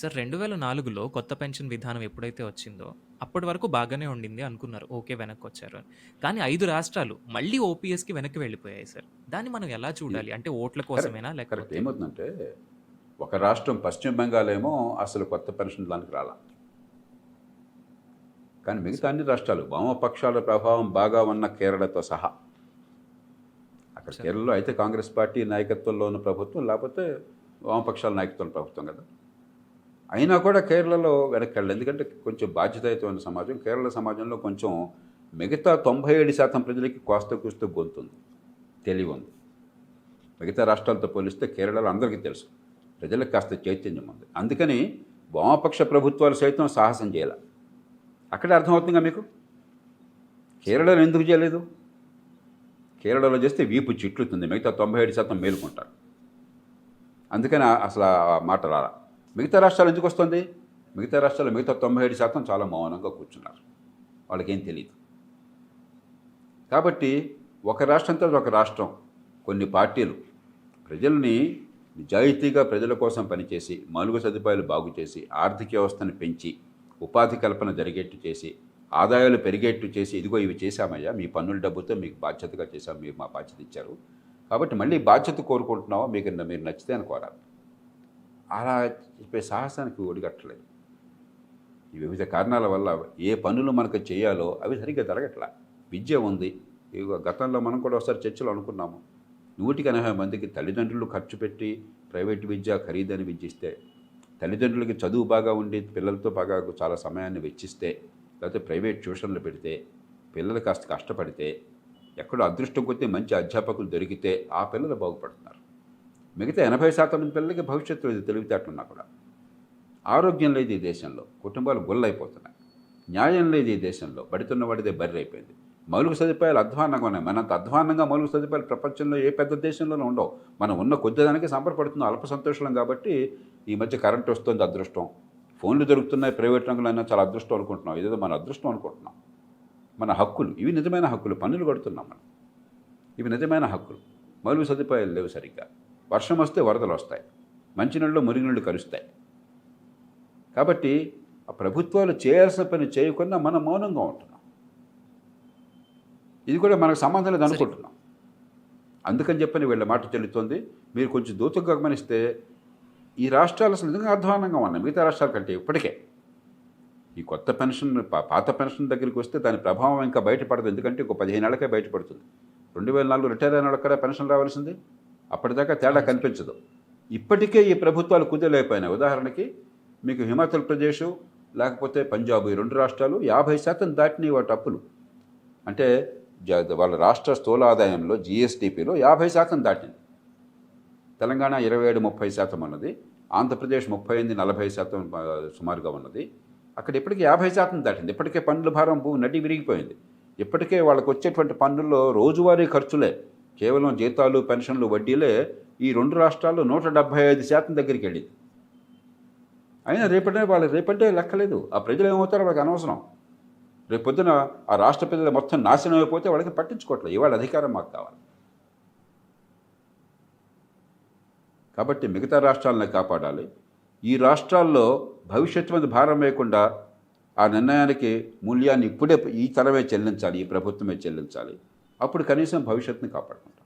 Sir రెండు వేల నాలుగులో కొత్త పెన్షన్ విధానం ఎప్పుడైతే వచ్చిందో అప్పటి వరకు బాగానే ఉండింది అనుకున్నారు. ఓకే వెనక్కి వచ్చారు అని. కానీ ఐదు రాష్ట్రాలు మళ్ళీ ఓపీఎస్కి వెనక్కి వెళ్ళిపోయాయి సార్. దాన్ని మనం ఎలా చూడాలి? అంటే ఓట్ల కోసమేనా లేకపోతే? ఏమవుతుందంటే ఒక రాష్ట్రం పశ్చిమ బెంగాల్ ఏమో అసలు కొత్త పెన్షన్ దానికి రాలా. కానీ మిగతా అన్ని రాష్ట్రాలు వామపక్షాల ప్రభావం బాగా ఉన్న కేరళతో సహా. అక్కడ కేరళలో అయితే కాంగ్రెస్ పార్టీ నాయకత్వంలో ఉన్న ప్రభుత్వం లేకపోతే వామపక్షాల నాయకత్వంలో ప్రభుత్వం కదా. అయినా కూడా కేరళలో వెనక్కి ఎందుకంటే కొంచెం బాధ్యతాయుతమైన సమాజం. కేరళ సమాజంలో కొంచెం మిగతా తొంభై ఏడు శాతం ప్రజలకి కోస్త కూస్తూ గొంతుంది. తెలివి ఉంది మిగతా రాష్ట్రాలతో పోలిస్తే కేరళలో అందరికీ తెలుసు. ప్రజలకు కాస్త చైతన్యం ఉంది. అందుకని వామపక్ష ప్రభుత్వాలు సైతం సాహసం చేయాలి. అక్కడే అర్థమవుతుందిగా మీకు? కేరళలో ఎందుకు చేయలేదు? కేరళలో చేస్తే వీపు చిట్లుతుంది. మిగతా తొంభై ఏడు శాతం మేలుకుంటారు. అందుకని అసలు ఆ మాట రాలా. మిగతా రాష్ట్రాలు ఎందుకు వస్తుంది? మిగతా రాష్ట్రాలు మిగతా తొంభై ఏడు శాతం చాలా మౌనంగా కూర్చున్నారు. వాళ్ళకేం తెలియదు కాబట్టి ఒక రాష్ట్రం తర్వాత ఒక రాష్ట్రం కొన్ని పార్టీలు ప్రజల్ని నిజాయితీగా ప్రజల కోసం పనిచేసి మౌలిక సదుపాయాలు బాగు చేసి ఆర్థిక వ్యవస్థను పెంచి ఉపాధి కల్పన జరిగేట్టు చేసి ఆదాయాలు పెరిగేట్టు చేసి ఇదిగో ఇవి చేశామయ్యా మీ పన్నుల డబ్బుతో మీకు బాధ్యతగా చేశాం మీరు మా బాధ్యత ఇచ్చారు. కాబట్టి మళ్ళీ బాధ్యత కోరుకుంటున్నావా? మీకు మీరు నచ్చితే అని కోరాలి. అలా చెప్పే సాహసానికి ఒడిగట్టలేదు ఈ వివిధ కారణాల వల్ల ఏ పనులు మనకు చేయాలో అవి సరిగ్గా జరగట్లా. విద్య ఉంది. గతంలో మనం కూడా ఒకసారి చర్చలు అనుకున్నాము. నూటికి ఎనభై మందికి తల్లిదండ్రులు ఖర్చు పెట్టి ప్రైవేట్ విద్య ఖరీదైన విద్య ఇస్తే తల్లిదండ్రులకి చదువు బాగా ఉండి పిల్లలతో బాగా చాలా సమయాన్ని వెచ్చిస్తే లేకపోతే ప్రైవేట్ ట్యూషన్లు పెడితే పిల్లలు కాస్త కష్టపడితే ఎక్కడో అదృష్టం కొద్దీ మంచి అధ్యాపకులు దొరికితే ఆ పిల్లలు బాగుపడుతున్నారు. మిగతా ఎనభై శాతం పిల్లలకి భవిష్యత్తు లేదు తెలివితేటలున్నా కూడా. ఆరోగ్యం లేదు ఈ దేశంలో కుటుంబాలు గుళ్ళైపోతున్నాయి న్యాయం లేదు ఈ దేశంలో బడితున్న వాడిదే బర్రి అయిపోయింది మౌలిక సదుపాయాలు అధ్వానంగా ఉన్నాయి. మనంత అధ్వానంగా మౌలిక సదుపాయాలు ప్రపంచంలో ఏ పెద్ద దేశంలోనూ ఉండవు. మనం ఉన్న కొద్దిదానికి సంబరపడుతున్నాం అల్ప సంతోషం కాబట్టి ఈ మధ్య కరెంట్ వస్తుంది అదృష్టం. ఫోన్లు దొరుకుతున్నాయి ప్రైవేట్ రంగులైనా చాలా అదృష్టం అనుకుంటున్నాం. ఇదేదో మన అదృష్టం అనుకుంటున్నాం. మన హక్కులు ఇవి నిజమైన హక్కులు. పన్నులు కడుతున్నాం మనం. ఇవి నిజమైన హక్కులు. మౌలిక సదుపాయాలు లేవు సరిగ్గా. వర్షం వస్తే వరదలు వస్తాయి. మంచినీళ్ళు మురిగినీళ్ళు కలుస్తాయి కాబట్టి ఆ ప్రభుత్వాలు చేయాల్సిన పని చేయకుండా మనం మౌనంగా ఉంటున్నాం. ఇది కూడా మనకు సంబంధం లేదు అనుకుంటున్నాం. అందుకని చెప్పని వీళ్ళ మాట చెల్లుతోంది. మీరు కొంచెం దూతంగా గమనిస్తే ఈ రాష్ట్రాలు అసలు నిజంగా అధ్వానంగా ఉన్నాయి. మిగతా రాష్ట్రాల కంటే ఇప్పటికే. ఈ కొత్త పెన్షన్ పాత పెన్షన్ దగ్గరికి వస్తే దాని ప్రభావం ఇంకా బయటపడదు. ఎందుకంటే ఒక పదిహేను ఏళ్ళకే బయటపడుతుంది. రెండు వేల నాలుగు రిటైర్ అయిన వాళ్ళకి కూడా పెన్షన్ రావాల్సింది. అప్పటిదాకా తేడా కనిపించదు. ఇప్పటికే ఈ ప్రభుత్వాలు కుదలేకపోయినాయి ఉదాహరణకి మీకు హిమాచల్ ప్రదేశ్ లేకపోతే పంజాబ్ ఈ రెండు రాష్ట్రాలు యాభై శాతం దాటినాయి వాటి అప్పులు. అంటే వాళ్ళ రాష్ట్ర స్థూల ఆదాయంలో జిఎస్డిపిలో యాభై శాతం దాటింది. తెలంగాణ ఇరవై ఏడు ముప్పై శాతం ఉన్నది. ఆంధ్రప్రదేశ్ ముప్పై ఎనిమిది నలభై శాతం సుమారుగా ఉన్నది. అక్కడ ఇప్పటికే యాభై శాతం దాటింది. ఇప్పటికే పన్నుల భారం భూ నడి విరిగిపోయింది. ఇప్పటికే వాళ్ళకి వచ్చేటువంటి పన్నుల్లో రోజువారీ ఖర్చులే. కేవలం జీతాలు పెన్షన్లు వడ్డీలే ఈ రెండు రాష్ట్రాల్లో నూట డెబ్భై ఐదు శాతం దగ్గరికి వెళ్ళింది. అయినా రేపటే వాళ్ళు రేపటే లెక్కలేదు. ఆ ప్రజలు ఏమవుతారో? వాళ్ళకి అనవసరం. రేపు పొద్దున ఆ రాష్ట్ర ప్రజలు మొత్తం నాశనం అయిపోతే వాళ్ళకి పట్టించుకోవట్లేదు. ఇవాళ అధికారం మాకు కావాలి. కాబట్టి మిగతా రాష్ట్రాలను కాపాడాలి. ఈ రాష్ట్రాల్లో భవిష్యత్తు మీద భారం వేయకుండా ఆ నిర్ణయానికి మూల్యాన్ని ఇప్పుడే ఈ తరమే చెల్లించాలి ఈ ప్రభుత్వమే చెల్లించాలి. అప్పుడు కనీసం భవిష్యత్తుని కాపాడుకుంటాం